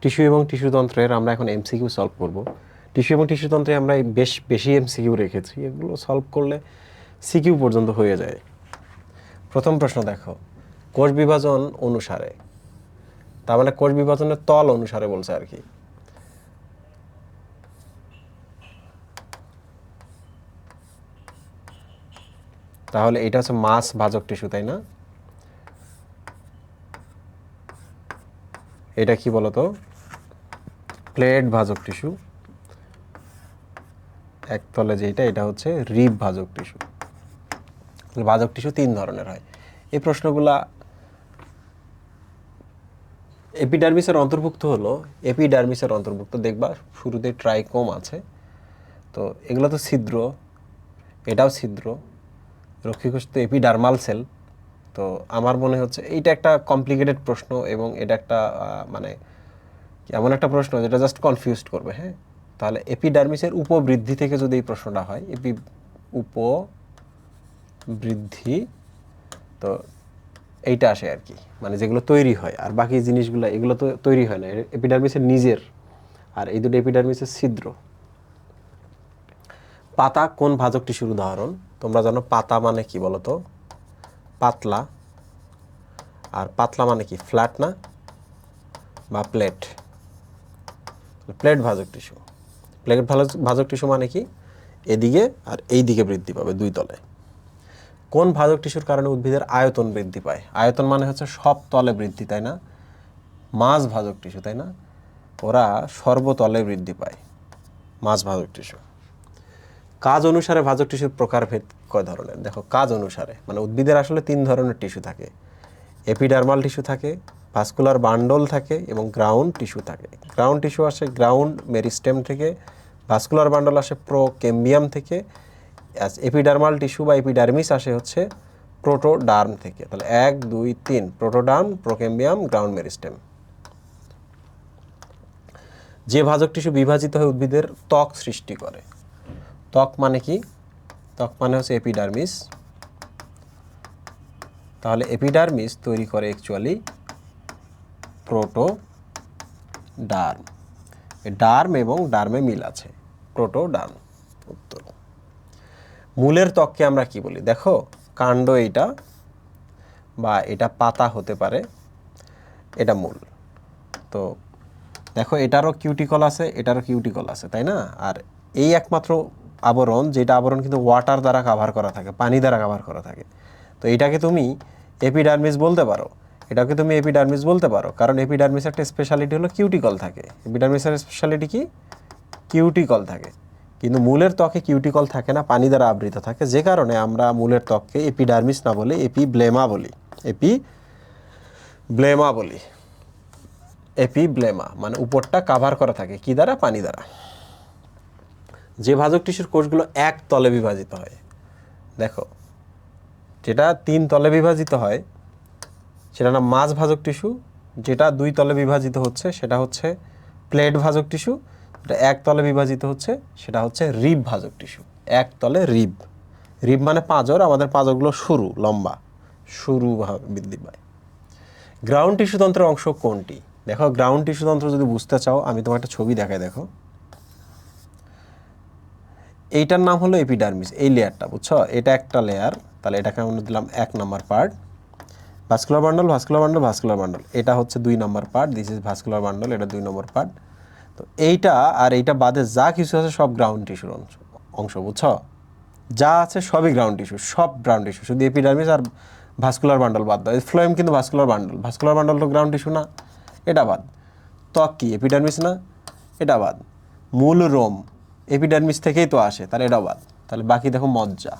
Tissue এবং টিস্যুতন্ত্রের আমরা এখন এমসিকিউ সলভ করব। টিস্যু এবং টিস্যুতন্ত্রে আমরা বেশ বেশি এমসিকিউ রেখেছি, এগুলো সলভ করলে সিকিউ পর্যন্ত হয়ে যায়। প্রথম প্রশ্ন দেখো, কোষ বিভাজন অনুসারে, তার মানে কোষ বিভাজনের তল অনুসারে বলছে আর কি। তাহলে এটা হচ্ছে মাছ ভাজক টিস্যু, তাই না? এটা কি বলতো? প্লেট ভাজক টিস্যু। একতলে যেটা এটা হচ্ছে রিব ভাজক টিস্যু। ভাজক টিস্যু তিন ধরনের হয়। এই প্রশ্নগুলা এপিডার্মিসের অন্তর্ভুক্ত হলো, এপিডার্মিসের অন্তর্ভুক্ত দেখবা, শুরুতে ট্রাইকোম আছে। তো এগুলো তো ছিদ্র, এটাও ছিদ্র। রক্ষীকোষ তো এপিডার্মাল সেল। তো আমার মনে হচ্ছে এইটা একটা কমপ্লিকেটেড প্রশ্ন এবং এটা একটা মানে এমন একটা প্রশ্ন যেটা জাস্ট কনফিউজড করবে হ্যাঁ? তাহলে এপিডার্মিসের উপবৃদ্ধি থেকে যদি এই প্রশ্নটা হয় এপি উপবৃদ্ধি, তো এইটা আসে আর কি মানে যেগুলো তৈরি হয়, আর বাকি জিনিসগুলো, এগুলো তো তৈরি হয় না এপিডার্মিসের নিজের, আর এই দুটো এপিডার্মিসের ছিদ্র। পাতা কোন ভাজক টিস্যুর উদাহরণ? তোমরা জানো পাতা মানে কি বলো তো পাতলা, আর পাতলা মানে কি? ফ্ল্যাট না? বা প্লেট। প্লেট ভাজক টিস্যু প্লেট ভাজক টিস্যু মানে কি? এদিকে আর এই দিকে বৃদ্ধি পাবে দুই তলে। কোন ভাজক টিস্যুর কারণে উদ্ভিদের আয়তন বৃদ্ধি পায়? আয়তন মানে হচ্ছে সব তলে বৃদ্ধি, তাই না? মাছ ভাজক টিস্যু তাই না? ওরা সর্বতলে বৃদ্ধি পায় মাছ ভাজক টিস্যু কাজ অনুসারে ভাজক টিস্যুর প্রকারভেদ কয় ধরনের? দেখো, কাজ অনুসারে। মানে উদ্ভিদের আসলে তিন ধরনের টিস্যু থাকে। এপিডার্মাল টিস্যু থাকে ভাস্কুলার বান্ডল থাকে এবং গ্রাউন্ড টিস্যু থাকে। গ্রাউন্ড টিস্যু আসে গ্রাউন্ড মেরিস্টেম থেকে ভাস্কুলার বান্ডল আসে প্রোকেম্বিয়াম থেকে এপিডার্মাল টিস্যু বা এপিডার্মিস আসে হচ্ছে প্রোটোডার্ম থেকে। তাহলে এক, দুই, তিন প্রোটোডার্ম প্রোকেম্বিয়াম গ্রাউন্ড মেরিস্টেম যে ভাজক টিস্যু বিভাজিত হয়ে উদ্ভিদের ত্বক সৃষ্টি করে। ত্বক মানে কি? ত্বক মানে হচ্ছে এপিডার্মিস তাহলে এপিডার্মিস তৈরি করে অ্যাকচুয়ালি প্রোটো ডার্ম ডার্ম এবং ডার্মে মিল আছে প্রোটো ডার্ম উত্তর। মূলের ত্বককে আমরা কি বলি? দেখো, কাণ্ড এটা বা এটা পাতা হতে পারে, এটা মূল। তো দেখো, এটারও কিউটিকল আছে, এটারও কিউটিকল আছে, তাই না? আর এই একমাত্র আবরণ, যেটা আবরণ কিন্তু ওয়াটার দ্বারা কাভার করা থাকে, পানি দ্বারা কাভার করা থাকে। তো এটাকে তুমি এপিডার্মিস বলতে পারো। এটাকে তুমি এপিডার্মিস বলতে পারো। কারণ এপিডার্মিস একটা স্পেশালিটি হলো কিউটিকল থাকে। এপিডার্মিসের স্পেশালিটি কি? কিউটিকল থাকে। কিন্তু মূলের ত্বকে কিউটিকল থাকে না, পানি দ্বারা আবৃত থাকে। যে কারণে আমরা মূলের ত্বককে এপিডার্মিস না বলে এপি ব্লেমা বলি। এপি ব্লেমা বলি। এপি ব্লেমা মানে উপরটা কাভার করা থাকে, কি দ্বারা? পানি দ্বারা। যে ভাজক টিস্যুর কোষগুলো এক তলে বিভাজিত হয়। দেখো যেটা তিন তলে বিভাজিত হয় সেটা না মাছ ভাজক টিস্যু। যেটা দুই তলে বিভাজিত হচ্ছে, সেটা হচ্ছে প্লেট ভাজক টিস্যু। যেটা এক তলে বিভাজিত হচ্ছে, সেটা হচ্ছে রিব ভাজক টিস্যু। এক তলে রিব। রিব মানে পাঁজর, আমাদের পাঁজরগুলো সরু, লম্বা। সরু বৃদ্ধি পায়। গ্রাউন্ড টিস্যুতন্ত্রের অংশ কোনটি? দেখো, গ্রাউন্ড টিস্যুতন্ত্র যদি বুঝতে চাও, আমি তোমার একটা ছবি দেখাই, দেখো। এইটার নাম হলো এপিডার্মিস, এই লেয়ারটা বুঝছ? এটা একটা লেয়ার তাহলে এটাকে আমরা দিলাম এক number part. Vascular bundle vascular bundle vascular bundle. এটা হচ্ছে দুই নম্বর part this is vascular bundle, এটা দুই নম্বর পার্ট। তো এইটা আর এইটা বাদে যা কিছু আছে সব গ্রাউন্ড টিস্যুর অংশ অংশ, বুঝছ? যা আছে সবই গ্রাউন্ড টিস্যু সব গ্রাউন্ড টিস্যু শুধু এপিডার্মিস আর ভাস্কুলার বান্ডল বাদ দাও। ফ্লোয়েম কিন্তু ভাস্কুলার বান্ডল ভাস্কুলার বান্ডল তো গ্রাউন্ড টিস্যু না, এটা বাদ। ত্বক কি এপিডার্মিস না, এটা বাদ। মূল রোম এপিডার্মিস থেকেই তো আসে, তাহলে এটা বাদ। তাহলে বাকি দেখো মজ্জা।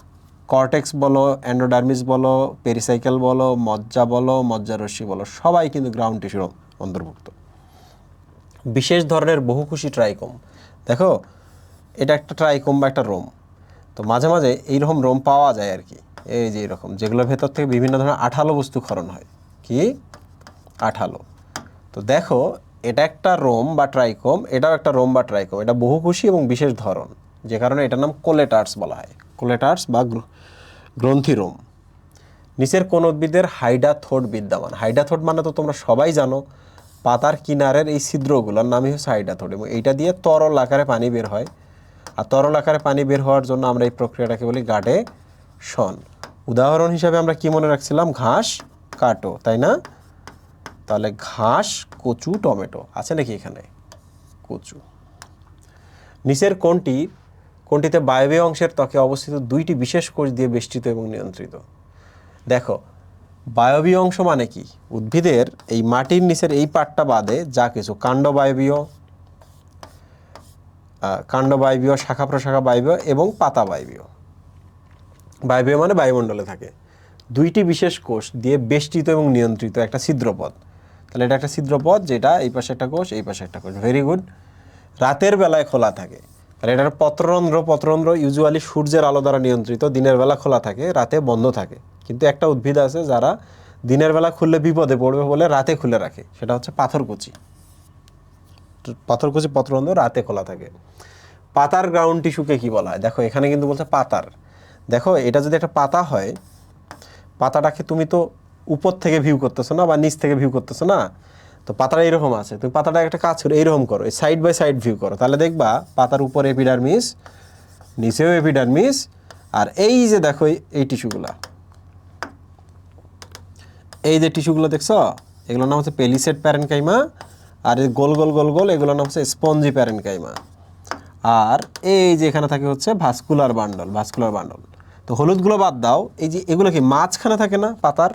কর্টেক্স বলো অ্যান্ডোডার্মিস বলো পেরিসাইকেল বলো মজ্জা বলো মজ্জা রশ্মি বলো, সবাই কিন্তু গ্রাউন্ড টিস্যুর অন্তর্ভুক্ত। বিশেষ ধরনের বহুকুশি ট্রাইকোম দেখো, এটা একটা ট্রাইকোম বা একটা রোম তো মাঝে মাঝে এইরকম রোম পাওয়া যায় আর কি। এই যে এরকম, যেগুলোর ভেতর থেকে বিভিন্ন ধরনের আঠালো বস্তু ক্ষরণ হয়। কি? আঠালো। তো দেখো, এটা একটা রোম বা ট্রাইকোম এটাও একটা রোম বা ট্রাইকোম এটা বহুকুশি এবং বিশেষ ধরন। যে কারণে এটার নাম কোলেটার্স বলা হয়। কোলেটার্স বা গ্র- গ্রন্থিরোম নিচের কোন উদ্ভিদের হাইডাথোড বিদ্যমান। হাইডাথোড মানে তো তোমরা সবাই জানো, পাতার কিনারের এই ছিদ্রগুলোর নামই হচ্ছে হাইডাথোড এবং এইটা দিয়ে তরল আকারে পানি বের হয়। আর তরল আকারে পানি বের হওয়ার জন্য আমরা এই প্রক্রিয়াটাকে বলি গাডে শন উদাহরণ হিসাবে আমরা কি মনে রাখছিলাম? ঘাস, কাটো, তাই না? তাহলে ঘাস, কচু, টমেটো। আছে নাকি এখানে? কচু। নিচের কোনটি কোনটিতে বায়বীয় অংশের ত্বকে অবস্থিত দুইটি বিশেষ কোষ দিয়ে বেষ্টিত এবং নিয়ন্ত্রিত। দেখো, বায়বীয় অংশ মানে কি? উদ্ভিদের এই মাটির নিচের এই পাটটা বাদে যা কিছু কাণ্ড বায়বীয় কাণ্ড বায়বীয় শাখা প্রশাখা বায়বীয় এবং পাতা বায়বীয় বায়বীয় মানে বায়ুমণ্ডলে থাকে। দুইটি বিশেষ কোষ দিয়ে বেষ্টিত এবং নিয়ন্ত্রিত একটা ছিদ্রপথ তাহলে এটা একটা ছিদ্রপথ যেটা এই পাশে একটা কোষ, এই পাশে একটা কোষ। ভেরি গুড রাতের বেলায় খোলা থাকে। তাহলে এটার পত্ররন্ধ্র পত্ররন্ধ্র ইউজুয়ালি সূর্যের আলো দ্বারা নিয়ন্ত্রিত, দিনের বেলা খোলা থাকে, রাতে বন্ধ থাকে। কিন্তু একটা উদ্ভিদ আছে যারা দিনের বেলা খুললে বিপদে পড়বে বলে রাতে খুলে রাখে, সেটা হচ্ছে পাথরকুচি। পাথরকুচি, পত্ররন্ধ্র রাতে খোলা থাকে। পাতার গ্রাউন্ড টিস্যুকে কি বলা হয়? দেখো, এখানে কিন্তু বলছে পাতার। দেখো, এটা যদি একটা পাতা হয়, পাতাটাকে তুমি তো উপর থেকে ভিউ করতেছো না বা নিচ থেকে ভিউ করতেছো না? তো পাতাটা এরকম আছে, তুমি পাতাটা একটা কাজ করো এইরকম করো সাইড বাই সাইড ভিউ করো। তাহলে দেখবা পাতার উপরে এপিডারমিস নিচেও এপিডারমিস আর এই যে দেখো এই- টিস্যুগুলা। এই যে টিস্যুগুলো দেখছ, এগুলোর নাম হচ্ছে পেলিসেট প্যারেনকাইমা আর এই গোল গোল গোল গোল, এগুলোর নাম হচ্ছে স্পঞ্জি প্যারেনকাইমা আর এই যে এখানে থাকে হচ্ছে ভাস্কুলার বান্ডল ভাস্কুলার বান্ডল তো হলুদগুলো বাদ দাও, এই যে এগুলো কি মাঝখানে থাকে না পাতার?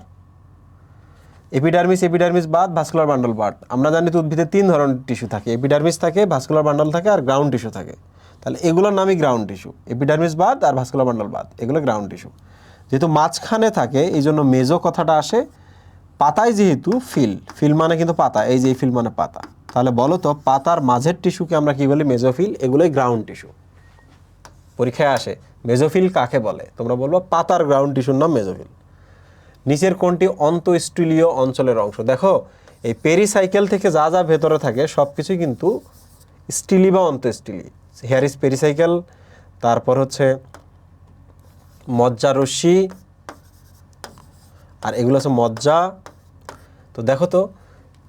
এপিডার্মিস এপিডার্মিস বাদ ভাস্কুলার বান্ডল বাদ। আমরা জানি তো উদ্ভিদে তিন ধরনের টিস্যু থাকে। এপিডার্মিস থাকে ভাস্কুলার বান্ডল থাকে আর গ্রাউন্ড টিস্যু থাকে। তাহলে এগুলোর নামই গ্রাউন্ড টিস্যু এপিডার্মিস বাদ আর ভাস্কুলার বান্ডল বাদ। এগুলো গ্রাউন্ড টিস্যু যেহেতু মাঝখানে থাকে এই জন্য মেজো কথাটা আসে, পাতায় যেহেতু ফিল ফিল মানে কিন্তু পাতা, এই যে ফিল মানে পাতা। তাহলে বলো তো, পাতার মাঝের টিস্যুকে আমরা কি বলি? মেজোফিল এগুলোই গ্রাউন্ড টিস্যু পরীক্ষায় আসে মেজোফিল কাকে বলে? তোমরা বলব, পাতার গ্রাউন্ড টিস্যুর নাম মেজোফিল নিচের কোনটি অন্তঃস্টুলীয় অঞ্চলের অংশ। দেখো, এই পেরিসাইকেল থেকে যা যা ভেতরে থাকে সব কিছুই কিন্তু স্টিলি বা অন্তঃস্টিলি হেয়ার ইজ পেরিসাইকেল তারপর হচ্ছে মজ্জা রশ্মি, আর এগুলো হচ্ছে মজ্জা। তো দেখো তো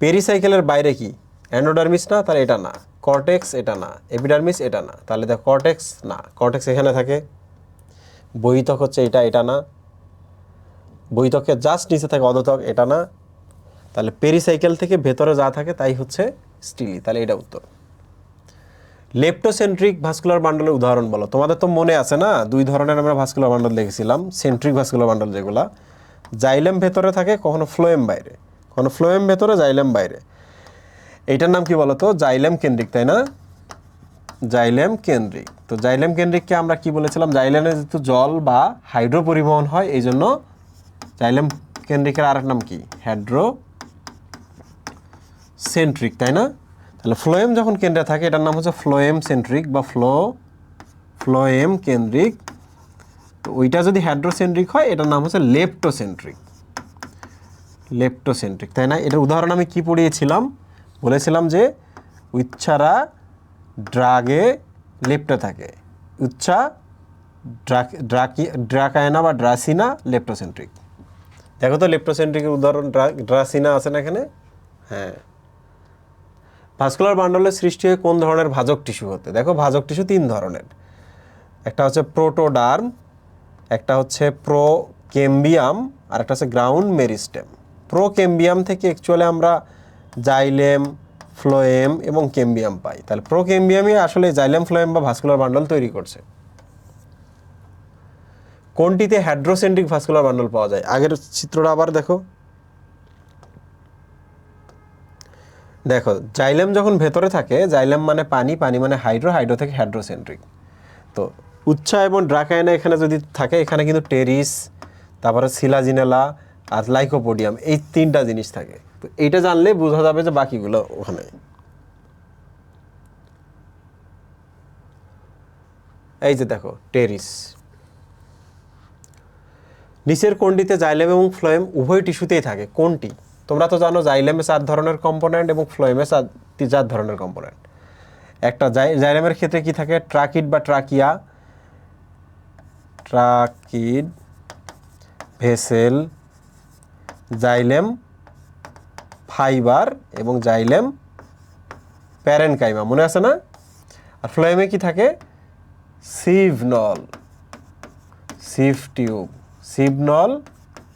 পেরিসাইকেলের বাইরে কি? অ্যান্ডোডার্মিস না, তাহলে এটা না। কর্টেক্স এটা না। এপিডার্মিস এটা না। তাহলে দেখো কর্টেক্স না। কর্টেক্স এখানে থাকে। বহিতক হচ্ছে এটা এটা না। বহিতকের জাস্ট নিচে থাকে অধতক, এটা না। তাহলে পেরিসাইকেল থেকে ভেতরে যা থাকে তাই হচ্ছে স্টিলি, তাহলে এটা উত্তর। লেপ্টোসেন্ট্রিক ভাস্কুলার বান্ডলের উদাহরণ বলো। তোমাদের তো মনে আছে না, দুই ধরনের আমরা ভাস্কুলার বান্ডল দেখেছিলাম সেন্ট্রিক ভাস্কুলার বান্ডল যেগুলা। জাইলেম ভেতরে থাকে, কখনো ফ্লোয়েম বাইরে, কখনো ফ্লোয়েম ভেতরে জাইলেম বাইরে। এইটার নাম কি বলো তো জাইলেম কেন্দ্রিক, তাই না? জাইলেম কেন্দ্রিক। তো জাইলেম কেন্দ্রিককে আমরা কি বলেছিলাম? জাইলেমে যেহেতু জল বা হাইড্রো পরিবহন হয় এই জন্য জাইলেম কেন্দ্রিকের আরেক নাম কি? হ্যাড্রো সেন্ট্রিক তাই না? তাহলে ফ্লোয়েম যখন কেন্দ্রে থাকে, এটার নাম হচ্ছে ফ্লোয়েম সেন্ট্রিক বা ফ্লো ফ্লোয়েম কেন্দ্রিক। তো ওইটা যদি হ্যাড্রোসেন্ট্রিক হয়, এটার নাম হচ্ছে লেপ্টোসেন্ট্রিক লেপ্টোসেন্ট্রিক তাই না? এটার উদাহরণ আমি কি পড়িয়েছিলাম? বলেছিলাম যে উচ্ছারা ড্রাগে লেপ্টে থাকে। উচ্ছা ড্রাকি, ড্রাকায়না বা ড্রাসিনা লেপ্টোসেন্ট্রিক। দেখো তো লেপ্টোসেন্ট্রিকের উদাহরণ, ড্রা- ড্রাসিনা আছে না এখানে? হ্যাঁ। ভাস্কুলার বান্ডলের সৃষ্টি হয় কোন ধরনের ভাজক টিস্যু হতে? দেখো ভাজক টিস্যু তিন ধরনের। একটা হচ্ছে প্রোটোডার্ম, একটা হচ্ছে প্রো প্রোকেম্বিয়াম, আর একটা হচ্ছে গ্রাউন্ড মেরিস্টেম। প্রো প্রোকেম্বিয়াম থেকে অ্যাকচুয়ালি আমরা জাইলেম, ফ্লোয়েম এবং কেম্বিয়াম পাই। তাহলে প্রো প্রোকেম্বিয়ামই আসলে জাইলেম, ফ্লোয়েম বা ভাস্কুলার বান্ডল তৈরি করছে। কোনটিতে হ্যাড্রোসেন্ট্রিক ভাস্কুলার বান্ডল পাওয়া যায়? আগের চিত্রটা আবার দেখো। দেখো জাইলেম যখন ভেতরে থাকে জাইলেম মানে পানি পানি মানে হাইড্রো হাইড্রো থেকে হ্যাড্রোসেন্ট্রিক তো উচ্চা এবং ড্রাকায়না এখানে যদি থাকে, এখানে কিন্তু টেরিস তারপরে সিলাজিনেলা আর লাইকোপোডিয়াম এই তিনটা জিনিস থাকে। তো এইটা জানলে বোঝা যাবে যে বাকিগুলো ওখানে। এই যে দেখো টেরিস নিচের কোনটিতে জাইলেম এবং ফ্লোয়েম উভয় টিস্যুতেই থাকে? কোনটি? তোমরা তো জানো জাইলেমে চার ধরনের কম্পোনেন্ট এবং ফ্লোয়েমে চার চার ধরনের কম্পোনেন্ট। একটা জাই- জাইলেমের ক্ষেত্রে কি থাকে? ট্রাকিড বা trachea, tracheid vessel, xylem fibre এবং জাইলেম প্যারেনকাইমা। মনে আছে না? আর ফ্লোয়েমে কি থাকে? সিভনল সিভ টিউব সিভনল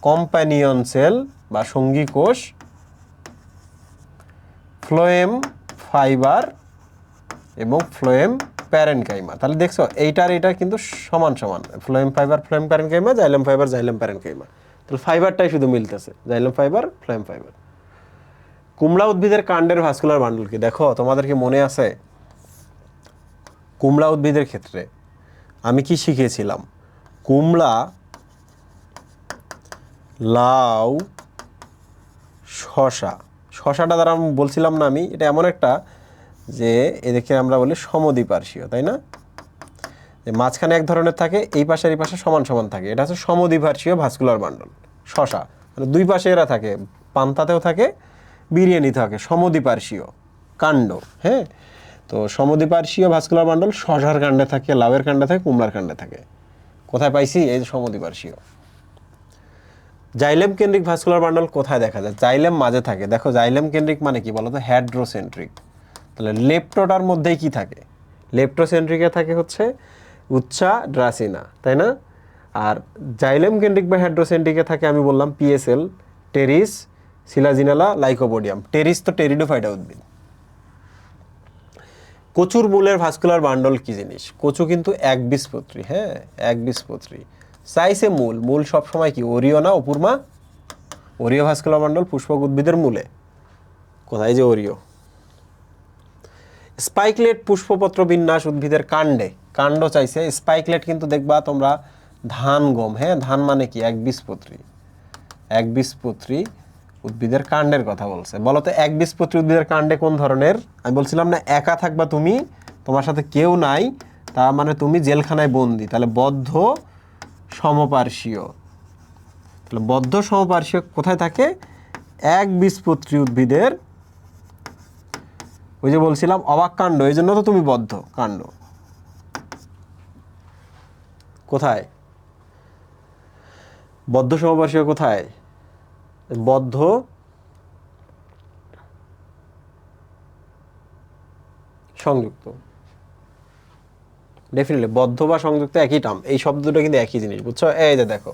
কম্প্যানিয়ন সেল বা সঙ্গী কোষ, ফ্লোয়েম ফাইবার এবং ফ্লোয়েম প্যারেনকাইমা। তাহলে দেখছ, এইটার এটা কিন্তু সমান সমান। Phloem fibre, phloem parenchyma, xylem fibre, xylem parenchyma. তাহলে ফাইবারটাই শুধু মিলতেছে, জাইলেম ফাইবার, ফ্লোয়েম ফাইবার। কুমড়া উদ্ভিদের কাণ্ডের ভাস্কুলার বান্ডল কি? দেখো, তোমাদের কি মনে আছে? কুমড়া উদ্ভিদের ক্ষেত্রে আমি কি শিখিয়েছিলাম কুমড়া লাউ শশা শশাটা দ্বারা আমি বলছিলাম না আমি, এটা এমন একটা যে এদেরকে আমরা বলি সমদ্বিপার্শ্বীয়, তাই না? যে মাঝখানে এক ধরনের থাকে, এই পাশে এই পাশে সমান সমান থাকে। এটা হচ্ছে সমদ্বিপার্শ্বীয় ভাস্কুলার বান্ডল শশা মানে দুই পাশে এরা থাকে, পান্তাতেও থাকে বিরিয়ানি থাকে, সমদ্বিপার্শ্বীয় কাণ্ড হ্যাঁ? তো সমদ্বিপার্শ্বীয় ভাস্কুলার বান্ডল শশার কাণ্ডে থাকে, লাউয়ের কাণ্ডে থাকে, কুমড়ার কাণ্ডে থাকে। কোথায় পাইছি? এই সমদ্বিপার্শ্বীয়। জাইলেম কেন্দ্রিক ভাস্কুলার বান্ডল কোথায় দেখা যায়? জাইলেম মাঝে থাকে। দেখো, জাইলেম কেন্দ্রিক মানে কি বলতো? হ্যাড্রোসেন্ট্রিক তাহলে লেপ্টোটার মধ্যেই কি থাকে? লেপ্টোসেন্ট্রিকে থাকে হচ্ছে উচ্চা ড্রাসিনা, তাই না? আর জাইলেম কেন্দ্রিক বা হ্যাড্রোসেন্ট্রিকে থাকে আমি বললাম পিএসএল টেরিস, সিলাজিনালা, লাইকোবোডিয়াম। টেরিস তো টেরিডোফাইটা উদ্ভিদ। কচুর মূলের ভাস্কুলার বান্ডল কি জিনিস? কচু কিন্তু একবীজপত্রী হ্যাঁ একবীজপত্রী সাইসে মূল। মূল সবসময় কি? ওরিও না অপুরমা? ওরিও ভাস্কুলার বান্ডল পুষ্পক উদ্ভিদের মূলে। কোথায় যে ওরিও? স্পাইকলেট পুষ্পপত্র বিন্যাস উদ্ভিদের কাণ্ডে। কাণ্ড চাইছে। স্পাইকলেট কিন্তু দেখবা তোমরা ধান গম হ্যাঁ? ধান মানে কি? একবীজপত্রী একবীজপত্রী উদ্ভিদের কাণ্ডের কথা বলছে। বলো তো একবীজপত্রী উদ্ভিদের কাণ্ডে কোন ধরনের? আমি বলছিলাম না, একা থাকবা তুমি, তোমার সাথে কেউ নাই, তা মানে তুমি জেলখানায় বন্দি। তাহলে বদ্ধ সমপার্শ্বীয়। তাহলে বদ্ধ সমপার্শ্বীয় কোথায় থাকে? একবীজপত্রী উদ্ভিদের, ওই যে বলছিলাম, অবাক কাণ্ড, এই জন্য তো তুমি বদ্ধ কাণ্ড। কোথায়? বদ্ধ সমপার্শ্বীয় কোথায়? বদ্ধ সংযুক্ত। ডেফিনেটলি বদ্ধ বা সংযুক্ত একই টার্ম এই শব্দ দুটো কিন্তু একই জিনিস, বুঝছ? এই যে দেখো,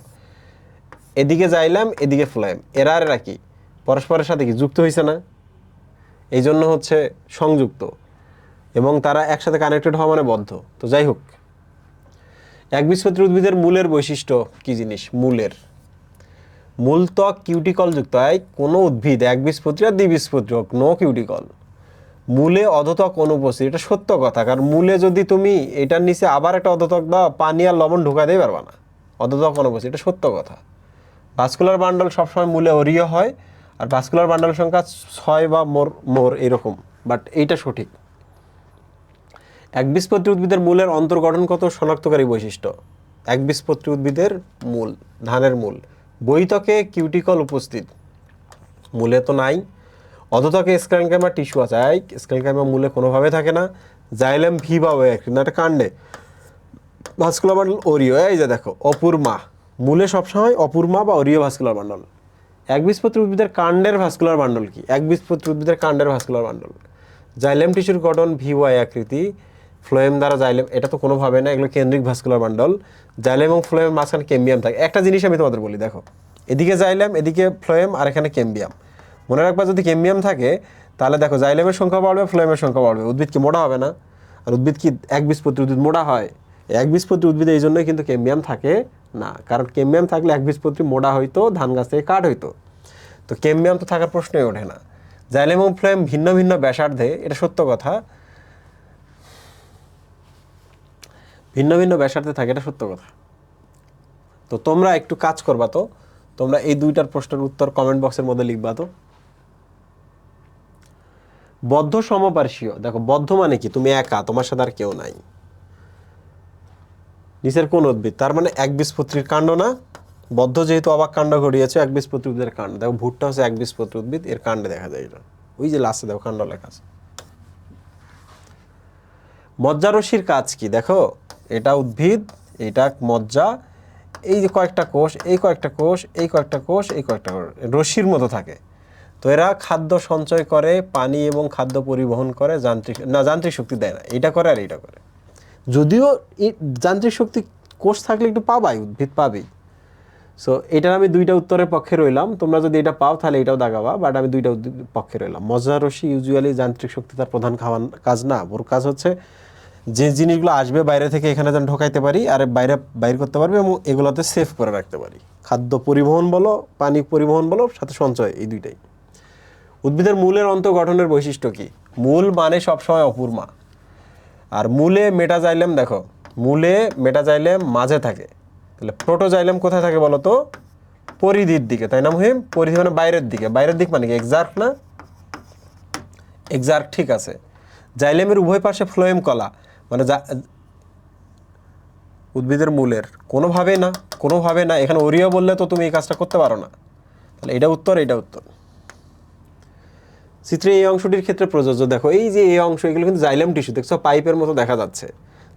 এদিকে যাইলাম, এদিকে ফ্লাইম। এরা আর এরা কি? পরস্পরের সাথে কি যুক্ত হয়েছে না? এই জন্য হচ্ছে সংযুক্ত। এবং তারা একসাথে কানেক্টেড হওয়া মানে বদ্ধ। তো যাই হোক একবীজপত্রী উদ্ভিদের মূলের বৈশিষ্ট্য কি জিনিস? মূলের। মূল ত্বক কিউটিকল যুক্ত হয় কোনো উদ্ভিদ একবীজপত্রী আর দ্বিবীজপত্রী হোক নো কিউটিকল মূলে অধতক অনুপস্থিত, এটা সত্য কথা। কারণ মূলে যদি তুমি এটার নিচে আবার একটা অধতক দাও, পানি আর লবণ ঢুকা দিয়ে পারবা না। অধতক অনুপস্থিত, এটা সত্য কথা। ভাস্কুলার বান্ডল সবসময় মূলে অরিয় হয়, আর ভাস্কুলার বান্ডল সংখ্যা ছয় বা মোর মোর এরকম বাট এইটা সঠিক। একবীজপত্রী উদ্ভিদের মূলের অন্তর্গঠনগত শনাক্তকারী বৈশিষ্ট্য। একবীজপত্রী উদ্ভিদের মূল, ধানের মূল। বৈতকে কিউটিকল উপস্থিত। মূলে তো নাই অধতকে স্ক্যানকাইমা টিস্যু আছে? এই স্ক্যানকাইমা মূলে কোনোভাবে থাকে না। জাইলেম ভিভা হয়ে না একটা কাণ্ডে। ভাস্কুলার বান্ডল ওরিও এই যে দেখো, অপুরমা। মূলে সবসময় অপুরমা বা ওরিও ভাস্কুলার বান্ডল একবীজপত্রী উদ্ভিদের কাণ্ডের ভাস্কুলার বান্ডল কি? একবীজপত্রী উদ্ভিদের কাণ্ডের ভাস্কুলার বান্ডল জাইলেম টিস্যুর গঠন ভিওয়াই আকৃতি। ফ্লোয়েম দ্বারা জাইলেম, এটা তো কোনোভাবে না, এগুলো কেন্দ্রিক ভাস্কুলার বান্ডল জাইলেম এবং ফ্লোয়েম মাঝখানে কেম্বিয়াম থাকে। একটা জিনিস আমি তোমাদের বলি, দেখো। এদিকে জাইলেম, এদিকে ফ্লোয়েম আর এখানে কেম্বিয়াম মনে রাখবা যদি কেম্বিয়াম থাকে, তাহলে দেখো জাইলেমের সংখ্যা বাড়বে, ফ্লোয়েমের সংখ্যা বাড়বে। উদ্ভিদ কি মোটা হবে না? আর উদ্ভিদ কি এক একবীজপত্রী উদ্ভিদ মোটা হয়? এক একবীজপত্রী উদ্ভিদে এই জন্যই কিন্তু কেম্বিয়াম থাকে না। কারণ কেম্বিয়াম থাকলে এক একবীজপত্রী মোটা হইতো, ধান গাছ থেকে কাঠ হইতো। তো কেম্বিয়াম তো থাকার প্রশ্নই ওঠে না। জাইলেম এবং ফ্লোয়েম ভিন্ন ভিন্ন ব্যাসার্ধে, এটা সত্য কথা। ভিন্ন ভিন্ন ব্যাসার্ধে থাকে, এটা সত্য কথা। তো তোমরা একটু কাজ করবা তো। তোমরা এই দুইটার প্রশ্নের উত্তর কমেন্ট বক্সের মধ্যে লিখবা তো। বদ্ধ সমপার্শ্বীয়। দেখো, বদ্ধ মানে কি? তুমি একা, তোমার সাথে আর কেউ নাই। নিচের কোন উদ্ভিদ? তার মানে এক একবীজপত্রীর কাণ্ড না। বদ্ধ যেহেতু অবাক কাণ্ড ঘটিয়েছে একবীজপত্রী উদ্ভিদের কাণ্ড। দেখো, ভুট্টা হচ্ছে এক একবীজপত্রী উদ্ভিদ, এর কাণ্ডে দেখা যায় এটা। ওই যে লাস্টে দেখো, কাণ্ড লেখা আছে। মজ্জারসির কাজ কি? দেখো, এটা উদ্ভিদ, এটা মজ্জা, এই যে কয়েকটা কোষ, এই কয়েকটা কোষ, এই কয়েকটা কোষ, এই কয়েকটা কোষ, রশ্মির মতো থাকে। তো এরা খাদ্য সঞ্চয় করে, পানি এবং খাদ্য পরিবহন করে, যান্ত্রিক না, যান্ত্রিক শক্তি দেয় না। এটা করে আর এটা করে। যদিও যান্ত্রিক শক্তি কোষ থাকলে একটু পাবাই, উদ্ভিদ পাবেই। সো এটার আমি দুইটা উত্তরের পক্ষে রইলাম। তোমরা যদি এটা পাও, তাহলে এটাও দাগাবা বাট আমি দুইটা পক্ষে রইলাম। মজা রশি ইউজুয়ালি যান্ত্রিক শক্তি তার প্রধান খাওয়ান কাজ না। ওর কাজ হচ্ছে যে জিনিসগুলো আসবে বাইরে থেকে এখানে যেন ঢোকাইতে পারি, আর বাইরে বাইর করতে পারবে এবং এগুলোতে সেভ করে রাখতে পারি। খাদ্য পরিবহন বলো, পানি পরিবহন বলো, সাথে সঞ্চয়, এই দুইটাই। উদ্ভিদের মূলের অন্তঃগঠনের বৈশিষ্ট্য কি? মূল মানে সবসময় অপূর্মা। আর মূলে মেটাজাইলেম, দেখো, মূলে মেটাজাইলেম মাঝে থাকে। তাহলে প্রোটোজাইলেম কোথায় থাকে বলো তো পরিধির দিকে। তাই না মুহিম? পরিধি মানে বাইরের দিকে। বাইরের দিক মানে কি? এক্সাক্ট না? এক্সাক্ট ঠিক আছে। জাইলেমের উভয় পাশে ফ্লোয়েম কলা মানে উদ্ভিদের মূলের। কোনোভাবে না কোনোভাবে না। এখানে ওরিও বললে তো তুমি এই কাজটা করতে পারো না। তাহলে এটা উত্তর এটা উত্তর। চিত্রে এই অংশটির ক্ষেত্রে প্রযোজ্য। দেখো, এই যে এই অংশ, এগুলো কিন্তু জাইলেম টিস্যু দেখছ? পাইপের মতো দেখা যাচ্ছে।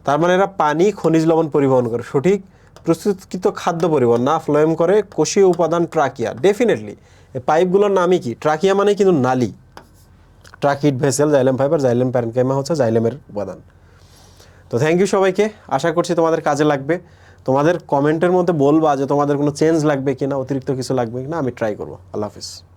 তার মানে এরা পানি, খনিজ লবণ পরিবহন করে। সঠিক? প্রস্তুতকৃত খাদ্য পরিবহন, না ফ্লোয়েম করে কোষীয় উপাদান ট্রাকিয়া। ডেফিনেটলি এই পাইপগুলোর নামই কি? ট্রাকিয়া মানে কিন্তু নালী। Tracheid vessel xylem fibre xylem parenchyma হচ্ছে জাইলেমের উপাদান। তো থ্যাংক ইউ সবাইকে। আশা করছি তোমাদের কাজে লাগবে। তোমাদের কমেন্টের মধ্যে বলবা যে তোমাদের কোনো চেঞ্জ লাগবে কিনা, অতিরিক্ত কিছু লাগবে কিনা, আমি ট্রাই করব। আল্লাহ হাফিজ।